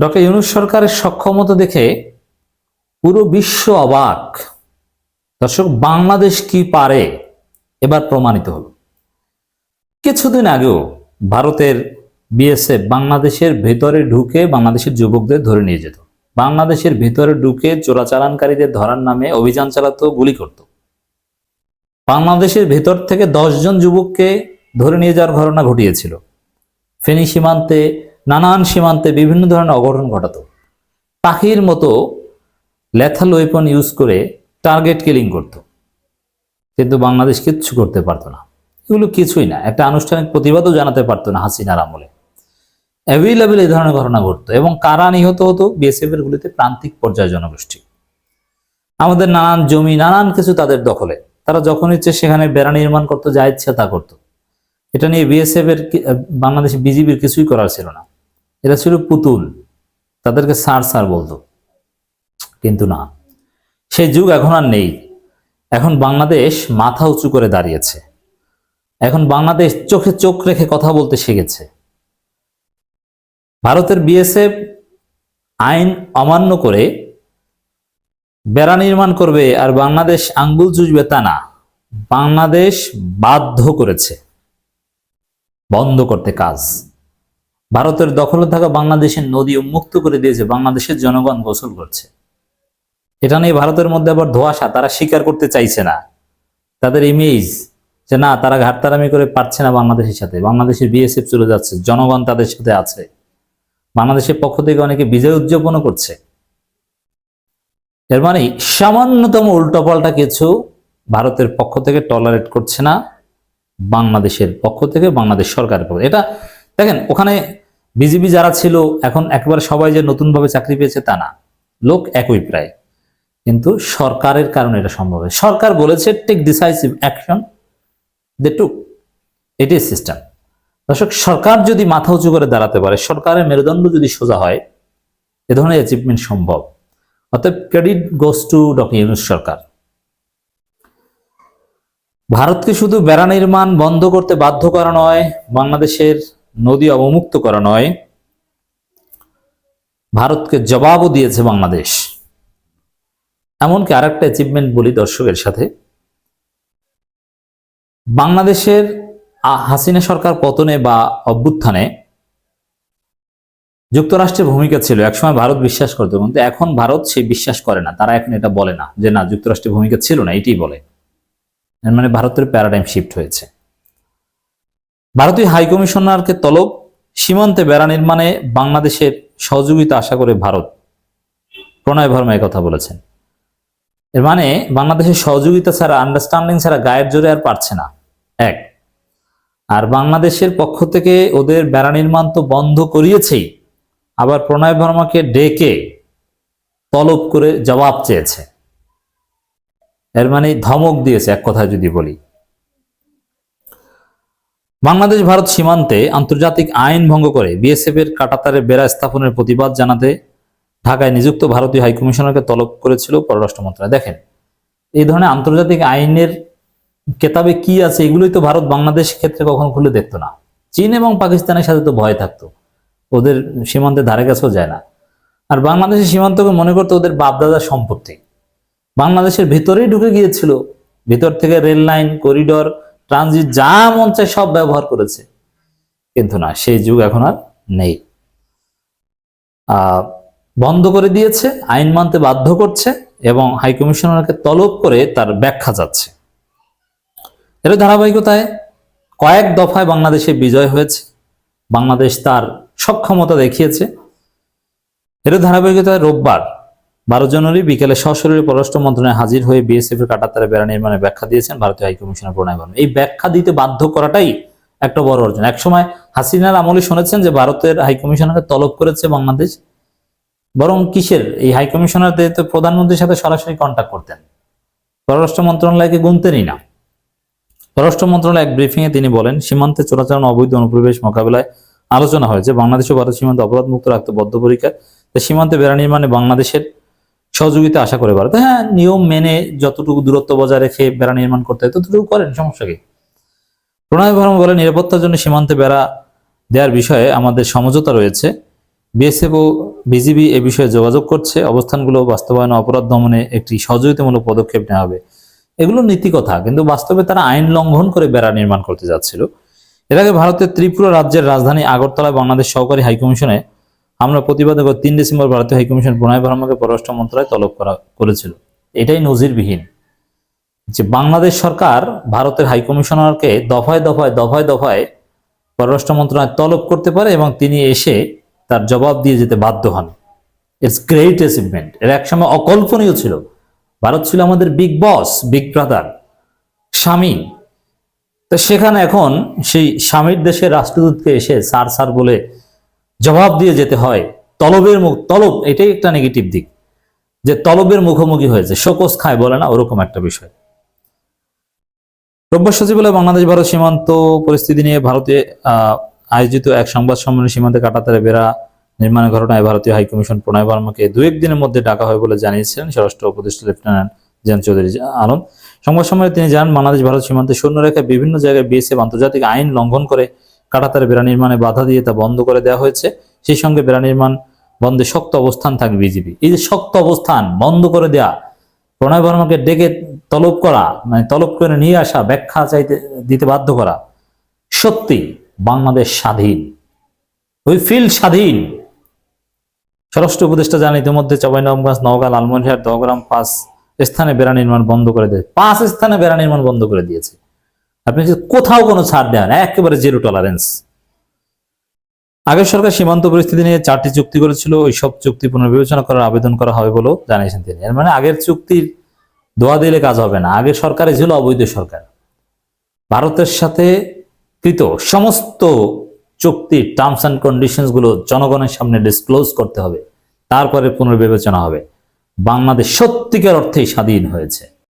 Doctor Yunus সরকারের সক্ষমতা দেখে পুরো বিশ্ব অবাক। দর্শক, বাংলাদেশ কি পারে? এবার প্রমাণিত হলো। কিছুদিন আগেও ভারতের বিএসএফ বাংলাদেশের ভেতরে ঢুকে বাংলাদেশের যুবকদের ধরে নিয়ে যেত। বাংলাদেশের ভেতরে ঢুকে চোরাচালানকারীদের ধরার নামে অভিযান চালাতো, গুলি করত। বাংলাদেশের ভেতর থেকে দশজন যুবককে ধরে নিয়ে যাওয়ার ঘটনা ঘটিয়েছিল। ফেনী সীমান্তে নানান সীমান্তে বিভিন্ন ধরনের অঘটন ঘটাত। পাখির মতো লেথাল ওয়েপন ইউজ করে টার্গেট কিলিং করত। কিন্তু বাংলাদেশ কিচ্ছু করতে পারতো না। এগুলো কিছুই না। একটা আনুষ্ঠানিক প্রতিবাদও জানাতে পারতো না হাসিনার আমলে। অ্যাভেলেবেল এই ধরনের ঘটনা ঘটতো এবং কারা নিহত হতো? বিএসএফ এর গুলিতে প্রান্তিক পর্যায়ে জনগোষ্ঠী। আমাদের নানান জমি, নানান কিছু তাদের দখলে। তারা যখন ইচ্ছে সেখানে বেড়া নির্মাণ করতো, যা ইচ্ছা তা করতো। এটা নিয়ে বিএসএফ এর বাংলাদেশ বিজিবির কিছুই করার ছিল না। এটা ছিল পুতুল। তাদেরকে সার সার বলতো। কিন্তু না। সেই যুগ এখন আর নেই। এখন বাংলাদেশ মাথা উঁচু করে দাঁড়িয়েছে। এখন বাংলাদেশ চোখে চোখ রেখে কথা বলতে শিখেছে। ভারতের বিএসএফ আইন অমান্য করে বেড়া নির্মাণ করবে আর বাংলাদেশ আঙ্গুল চুষবে তা না। বাংলাদেশ বাধ্য করেছে। বন্ধ করতে কাজ। ভারতের দখলে থাকা বাংলাদেশের নদী উন্মুক্ত করে দিয়েছে, বাংলাদেশের জনগণ গোসল করছে। এটা নিয়ে ভারতের মধ্যে আবার ধোয়াশা, তারা স্বীকার করতে চাইছে না। তাদের ইমেজ যে না, তারা ঘাটতারামি করে পারছে না বাংলাদেশের সাথে। বাংলাদেশের বিএসএফ চলে যাচ্ছে, জনগণ তাদের সাথে আছে। বাংলাদেশের পক্ষ থেকে অনেকে বিজয় উদযাপনও করছে। এর মানে সামান্যতম উল্টোপাল্টা কিছু ভারতের পক্ষ থেকে টলারেট করছে না, বাংলাদেশের পক্ষ থেকে বাংলাদেশ সরকারের পক্ষ। এটা দেখেন, ওখানে বিজিবি যারা ছিল, এখন একবার সবাই যে নতুনভাবে চাকরি পেয়েছে তা না। লোক একই প্রায়। কিন্তু সরকারের কারণে এটা সম্ভব হয়। সরকার বলেছে take decisive action they took এটি সিস্টেম দর্শক, সরকার যদি মাথা উঁচু করে দাঁড়াতে পারে, সরকারের মেরুদণ্ড যদি সোজা হয়, এ ধরনের অ্যাচিভমেন্ট সম্ভব। অতএব credit goes to doctor Yunus সরকার। ভারতকে শুধু বেড়া নির্মাণ বন্ধ করতে বাধ্য করা নয়, বাংলাদেশের নদী অবমুক্ত করা নয়। ভারতকে জবাবও দিয়েছে বাংলাদেশ। এমনকি আর একটা অ্যাচিভমেন্ট বলি দর্শকের সাথে। বাংলাদেশের হাসিনা সরকার পতনে বা অভ্যুত্থানে যুক্তরাষ্ট্রের ভূমিকা ছিল, একসময় ভারত বিশ্বাস করতো, কিন্তু এখন ভারত সেই বিশ্বাস করে না। তারা এখন এটা বলে না যে, না, যুক্তরাষ্ট্রের ভূমিকা ছিল না। এটাই বলে। মানে ভারতের প্যারাডাইম শিফট হয়েছে। ভারতীয় হাইকমিশনারকে তলব সীমান্তে বেড়া নির্মাণে বাংলাদেশের সহযোগিতা আশা করে ভারত। প্রণয় ভর্মা কথা বলেছেন। এর মানে বাংলাদেশের সহযোগিতা ছাড়া আন্ডারস্ট্যান্ডিং ছাড়া গায়ের জোরে আর পারছে না। এক, আর বাংলাদেশের পক্ষ থেকে ওদের বেড়া নির্মাণ তো বন্ধ করিয়েছেই। আবার প্রণয় ভর্মাকে ডেকে তলব করে জবাব চেয়েছে। এর মানে ধমক দিয়েছে এক কথায় যদি বলি। বাংলাদেশ, ভারত সীমান্তে আন্তর্জাতিক আইন ভঙ্গ করে বিএসএফ এর কাটাতারে বেড়া স্থাপনের প্রতিবাদ জানাতে ঢাকায় নিযুক্ত ভারতীয় হাইকমিশনারকে তলব করেছিল পররাষ্ট্র মন্ত্রণালয়। দেখেন, এই ধরনের আন্তর্জাতিক আইনের কেতাবে কি আছে এগুলোই তো ভারত বাংলাদেশ ক্ষেত্রে কখনো খুলে দেখতো না। চীন এবং পাকিস্তানের সাথে তো ভয় থাকতো। ওদের সীমান্তে ধারে কাছেও যায় না। আর বাংলাদেশের সীমান্তকে মনে করতো ওদের বাপদাদার সম্পত্তি। বাংলাদেশের ভিতরেই ঢুকে গিয়েছিল। ভিতর থেকে রেল লাইন, করিডোর ট্রানজিট যা মন চায় সব ব্যবহার করেছে। কিন্তু না, সেই যুগ এখন আর নেই। বন্ধ করে দিয়েছে, আইন মানতে বাধ্য করছে এবং হাইকমিশনারকে তলব করে তার ব্যাখ্যা যাচ্ছে। এর ধারাবাহিকতায় কয়েক দফায় বাংলাদেশে বিজয় হয়েছে। বাংলাদেশ তার সক্ষমতা দেখিয়েছে। এর ধারাবাহিকতায় রোববার বারো জানুয়ারি বিকেলে সশরীরে পররাষ্ট্র মন্ত্রণালয়ে হাজির হয়ে বিএসএফ এর কাটাতারে বেড়া নির্মাণের ব্যাখ্যা দিয়েছেন ভারতীয় হাইকমিশনার প্রণয় বর্মা এই ব্যাখ্যা দিতে বাধ্য করাটাই একটা বড় অর্জন। একসময় হাসিনার আমলে শুনেছেন যে ভারতের হাইকমিশনারকে তলব করেছে বাংলাদেশ। বরং কিসের? এই হাইকমিশনারদের তো প্রধানমন্ত্রীর সাথে সরাসরি কন্ট্যাক্ট করতেন। পররাষ্ট্র মন্ত্রণালয়কে গুনতেনই না। পররাষ্ট্র মন্ত্রণালয় এক ব্রিফিং এ তিনি বলেন, সীমান্তে চোরাচালান, অবৈধ অনুপ্রবেশ মোকাবিলায় আলোচনা হয়েছে। বাংলাদেশ ও ভারত সীমান্ত অপরাধ মুক্ত রাখতে বদ্ধপরিকর। সীমান্তে বেড়া নির্মাণে বাংলাদেশের সহযোগিতা আশা করে ভারত হ্যাঁ নিয়ম মেনে যতটুকু দূরত্ব বজায় রেখে বেড়া নির্মাণ করতে হয়, ততটুকু করেন, সমস্যা কি? প্রণয় ভর্মা বলে নিরাপত্তার জন্য সীমান্তে বেড়া দেওয়ার বিষয়ে আমাদের সমঝোতা রয়েছে। বিএসএফ ও বিজিবি এ বিষয়ে যোগাযোগ করছে। অবস্থানগুলো বাস্তবায়ন অপরাধ দমনে একটি সহযোগিতামূলক পদক্ষেপ নেওয়া হবে। এগুলো নীতি কথা, কিন্তু বাস্তবে তারা আইন লঙ্ঘন করে বেড়া নির্মাণ করতে যাচ্ছিল। এর আগে ভারতের ত্রিপুরা রাজ্যের রাজধানী আগরতলায় বাংলাদেশ সহকারী হাইকমিশনে আমরা প্রতিবাদে গত তিন ডিসেম্বর ভারতীয় হাইকমিশন প্রণয় ভার্মাকে পররাষ্ট্র মন্ত্রণালয় তলব করা করেছিল। এটাই নজিরবিহীন যে বাংলাদেশ সরকার ভারতের হাইকমিশনারকে দফায় দফায় দফায় দফায় পররাষ্ট্র মন্ত্রণালয় তলব করতে পারে এবং তিনি এসে তার জবাব দিয়ে যেতে বাধ্য হন। ইটস গ্রেট অ্যাচিভমেন্ট এর একসময় অকল্পনীয় ছিল। ভারত ছিল আমাদের বিগ বস বিগ ব্রাদার স্বামী। তো সেখানে এখন সেই স্বামীর দেশের রাষ্ট্রদূতকে এসে সার সার বলে জবাব দিয়ে যেতে হয়, তলবের মুখ, তলব এটাই একটা নেগেটিভ দিক, যে তলবের মুখোমুখি হয়েছে শোকস খায় বলে না, ওরকম একটা বিষয়। রোববার সচিবালয় বাংলাদেশ ভারত সীমান্ত পরিস্থিতি নিয়ে ভারতে আয়োজিত এক সংবাদ সম্মেলনে সীমান্তে কাটাতারে বেড়া নির্মাণের ঘটনায় ভারতীয় হাইকমিশন প্রণয় বর্মাকে দু একদিনের মধ্যে ডাকা হয় বলে জানিয়েছিলেন স্বরাষ্ট্র উপদেষ্টা লেফটেন্যান্ট জেন চৌধুরী আনন্দ সংবাদ সম্মেলনে তিনি জানান, বাংলাদেশ ভারত সীমান্তে সৈন্যরেখায় বিভিন্ন জায়গায় বিএসএফ আন্তর্জাতিক আইন লঙ্ঘন করে কাটাতারে বেড়া নির্মাণে বাধা দিয়ে তা বন্ধ করে দেওয়া হয়েছে। সেই সঙ্গে বেড়া নির্মাণ বন্ধে শক্ত অবস্থান থাকবে বিজিবি এই যে শক্ত অবস্থান, বন্ধ করে দেয়া, প্রণয় বর্মাকে ডেকে তলব করা মানে তলব করে নিয়ে আসা, ব্যাখ্যা চাইতে, দিতে বাধ্য করা, সত্যি বাংলাদেশ স্বাধীন। উই ফিল স্বাধীন। স্বরাষ্ট্র উপদেষ্টা জানান, ইতিমধ্যে চাঁপাইনবাবগঞ্জ নওগাঁ, লালমনিরহাট, দহগ্রাম পাঁচ স্থানে বেড়া নির্মাণ বন্ধ করে দিয়েছে পাঁচ স্থানে বেড়া নির্মাণ বন্ধ করে দিয়েছে। আপনি কোথাও কোনো ছাড় দেন, একেবারে জিরো টলারেন্স আগের সরকার সীমান্ত পরিস্থিতি নিয়ে চারটি চুক্তি করেছিল ওই সব চুক্তি পুনর্বিবেচনা করার আবেদন করা হবে বলেও জানিয়েছেন তিনি। এর মানে আগের চুক্তির দোয়া দিলে কাজ হবে না। আগের সরকারে ছিল অবৈধ সরকার। ভারতের সাথে কৃত সমস্ত চুক্তির টার্মস অ্যান্ড কন্ডিশনসগুলো জনগণের সামনে ডিসক্লোজ করতে হবে। তারপরে পুনর্বিবেচনা হবে। বাংলাদেশ সত্যিকার অর্থেই স্বাধীন হয়েছে।